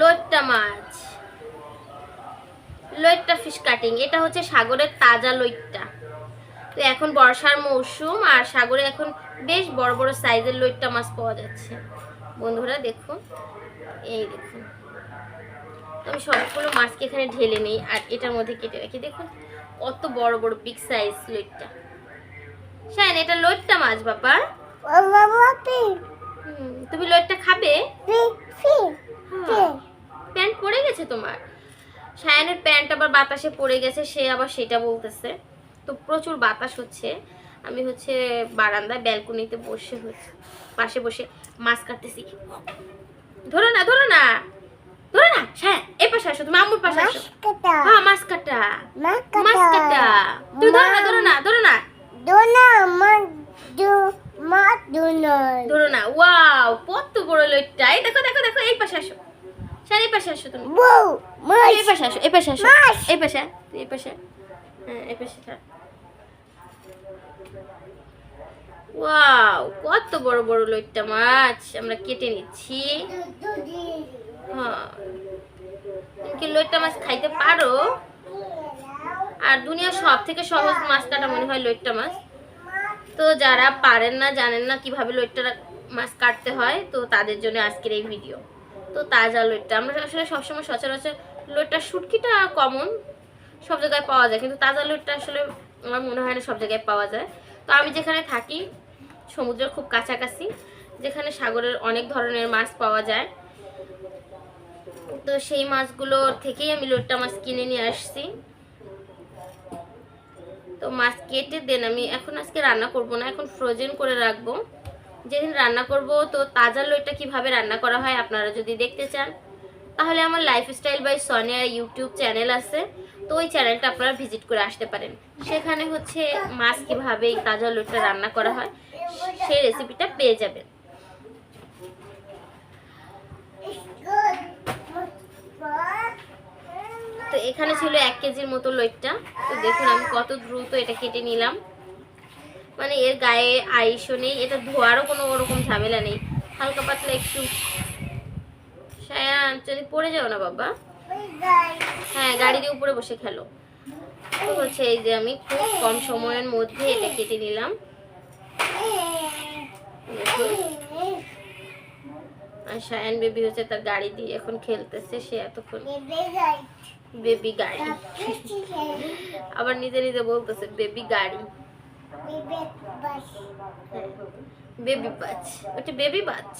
লোট্টা মাছ। লইট্টা fish cutting এটা হচ্ছে সাগরের তাজা লইট্টা তো এখন বর্ষার মৌসুম, আর সাগরে এখন বেশ বড় বড় সাইজের লইট্টা মাছ পাওয়া যাচ্ছে। বন্ধুরা, দেখুন। এই দেখুন। আমি সবগুলো মাছকে এখানে ঢেলে নিই আর এটার মধ্যে কেটে রাখি। দেখুন, কত বড় বড় বিগ সাইজ লইট্টা শায়ন এটা লইট্টা মাছ বাবা। তুমি লইট্টা খাবে? হ্যাঁ। প্যান্ট পড়ে গেছে তোমার? সায়ানের প্যান্ট আবার বাতাসে পড়ে গেছে, সে আবার সেটা বলতেছে। তো প্রচুর বাতাস হচ্ছে। আমি হচ্ছে বারান্দায় ব্যালকনিতে বসে হচ্ছে, পাশে বসে মাছ কাটতেছি। ধরো না ধরো না। না এই পাশে আসো তুমি আম্মুর পাশে আসো। হ্যাঁ মাছ কাটা মাছ কাটা তুমি ধরো না ধরো না ধরো না। ধরো না ওয়াও কত বড় লইটটা এই দেখো দেখো দেখো এই পাশে আসো। স্যার এই পাশে আসো তুমি। এই পাশে আসো এই পাশে আসো। এই পাশে এই পাশে। হ্যাঁ এই পাশে ওয়াও কত বড় বড় লইট্টা মাছ। আমরা কেটে নিচ্ছি। লইট্টা মাছ খাইতে পারো। আর দুনিয়ার সব থেকে সহজ মাছ কাটা মনে হয় লইট্টা মাছ। তো যারা পারেন না, জানেন না কীভাবে লইট্টা মাছ কাটতে হয়, তো তাদের জন্য আজকের এই ভিডিও। তো তাজা লইট্টা, আমরা আসলে সবসময় সচরাচর লইট্টা শুটকিটা কমন সব জায়গায় পাওয়া যায়, কিন্তু তাজা লইট্টা আসলে আমার মনে হয় না সব জায়গায় পাওয়া যায়। তো আমি যেখানে থাকি, সমুদ্রের খুব কাছাকাছি, যেখানে সাগরের অনেক ধরনের মাছ পাওয়া যায়। তো সেই মাছগুলো থেকেই আমি লোটটা মাছ কিনে নিয়ে আসছি। তো মাছ কেটে দেন, আমি এখন আজকে রান্না করব না, এখন ফ্রোজেন করে রাখব। যেদিন রান্না করব, তো তাজা লইটা কীভাবে রান্না করা হয় আপনারা যদি দেখতে চান। তাহলে আমার lifestyle by Sonia YouTube channel আছে, তো ওই চ্যানেলটা আপনারা ভিজিট করে আসতে পারেন। সেখানে হচ্ছে মাছ কীভাবে এই তাজা লইটা রান্না করা হয় সেই রেসিপিটা পেয়ে যাবেন। তো এখানে ছিল এক কেজির মতো লইটটা। তো দেখুন আমি কত দ্রুত এটা কেটে নিলাম। মানে এর গায়ে আইসও নেই, এটা ধোয়ারও কোনো ওরকম ঝামেলা নেই। হালকা পাতলা একটু। সায়ান যদি পড়ে যাও না বাবা। হ্যাঁ গাড়ি দিয়ে উপরে বসে খেলো। তো হচ্ছে এই যে আমি খুব কম সময়ের মধ্যে এটা কেটে নিলাম দেখুন সায়ান বেবি হচ্ছে তার গাড়ি দিয়ে এখন খেলতেছে সে এতক্ষণ বেবি গাড়ি। আবার নিজে নিজে বলতেছে বেবি গাড়ি। বেবি বাচ ওটা বেবি বাচ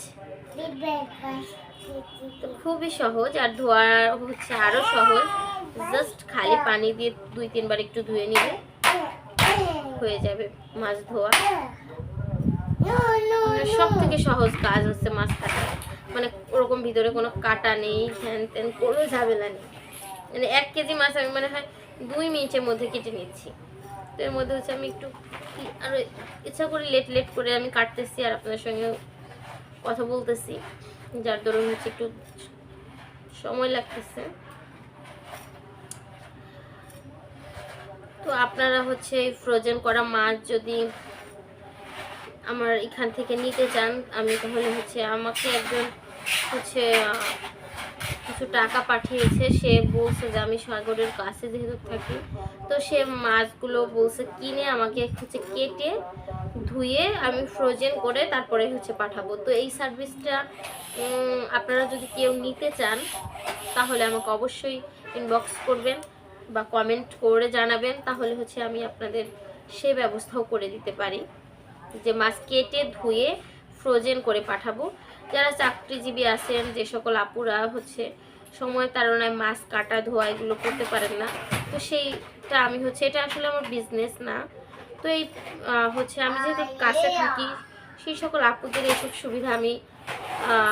খুবই সহজ আর ধোয়া হচ্ছে আরও সহজ। জাস্ট খালি পানি দিয়ে দুই তিনবার একটু ধুয়ে নিলে হয়ে যাবে মাছ ধোয়া। সব থেকে সহজ কাজ হচ্ছে মাছ কাটা। মানে ওরকম ভিতরে কোনো কাটা নেই হ্যান ত্যান, কোনো ঝামেলা নেই। মানে এক কেজি মাছ আমি মনে হয় দুই মিনিটের মধ্যে কেটে নিচ্ছি। তো এর মধ্যে হচ্ছে আমি একটু কি- আরও ইচ্ছা করে লেট লেট করে আমি কাটতেছি আর আপনাদের সঙ্গে কথা বলতেছি। যার দরুন হচ্ছে একটু সময় লাগতেছে। তো আপনারা হচ্ছে ফ্রোজেন করা মাছ যদি আমার এখান থেকে নিতে চান, আমি তাহলে হচ্ছে আমাকে একজন হচ্ছে কিছু টাকা পাঠিয়েছে। সে বলছে যে, আমি সাগরের কাছে যেহেতু থাকি, তো সে মাছগুলো বলছে, কিনে আমাকে হচ্ছে কেটে ধুয়ে আমি ফ্রোজেন করে তারপরে হচ্ছে পাঠাবো। তো এই সার্ভিসটা আপনারা যদি কেউ নিতে চান, তাহলে আমাকে অবশ্যই ইনবক্স করবেন বা কমেন্ট করে জানাবেন। তাহলে হচ্ছে আমি আপনাদের সে ব্যবস্থাও করে দিতে পারি যে, মাছ কেটে ধুয়ে ফ্রোজেন করে পাঠাবো। যারা চাকরিজীবী আছেন, যে সকল আপুরা হচ্ছে, সময় তাড়নায় মাছ কাটা, ধোয়া এগুলো করতে পারেন না। তো সেইটা আমি হচ্ছে, এটা আসলে আমার বিজনেস না। তো এই হচ্ছে আমি যেহেতু কাছে থাকি, সেই সকল আপুদের এইসব সুবিধা আমি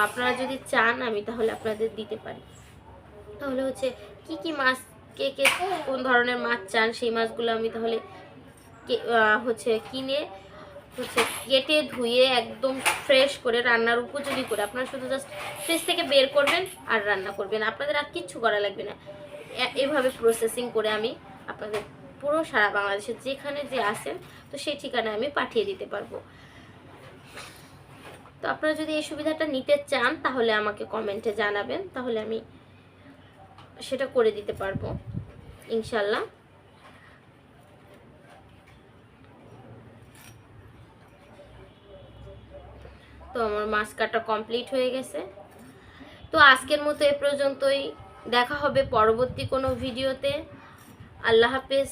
আপনারা যদি চান, আমি তাহলে আপনাদের দিতে পারি। তাহলে হচ্ছে, কি কি মাছ, কে কে কোন ধরনের মাছ চান, সেই মাছগুলো আমি তাহলে হচ্ছে কিনে হচ্ছে কেটে ধুয়ে একদম ফ্রেশ করে রান্নার উপযোগী করে। আপনারা শুধু জাস্ট ফ্রিজ থেকে বের করবেন আর রান্না করবেন। আপনাদের আর কিচ্ছু করা লাগবে না। এভাবে প্রসেসিং করে আমি আপনাদের পুরো সারা বাংলাদেশের যেখানে যে আসেন তো সেই ঠিকানায় আমি পাঠিয়ে দিতে পারব। তো আপনারা যদি এই সুবিধাটা নিতে চান, তাহলে আমাকে কমেন্টে জানাবেন। তাহলে আমি সেটা করে দিতে পারব ইনশাল্লাহ তো আমার মাছ কাটা কমপ্লিট হয়ে গেছে। তো আজকের মতো এ পর্যন্তই। দেখা হবে পরবর্তী কোনো ভিডিওতে। আল্লাহ হাফেজ।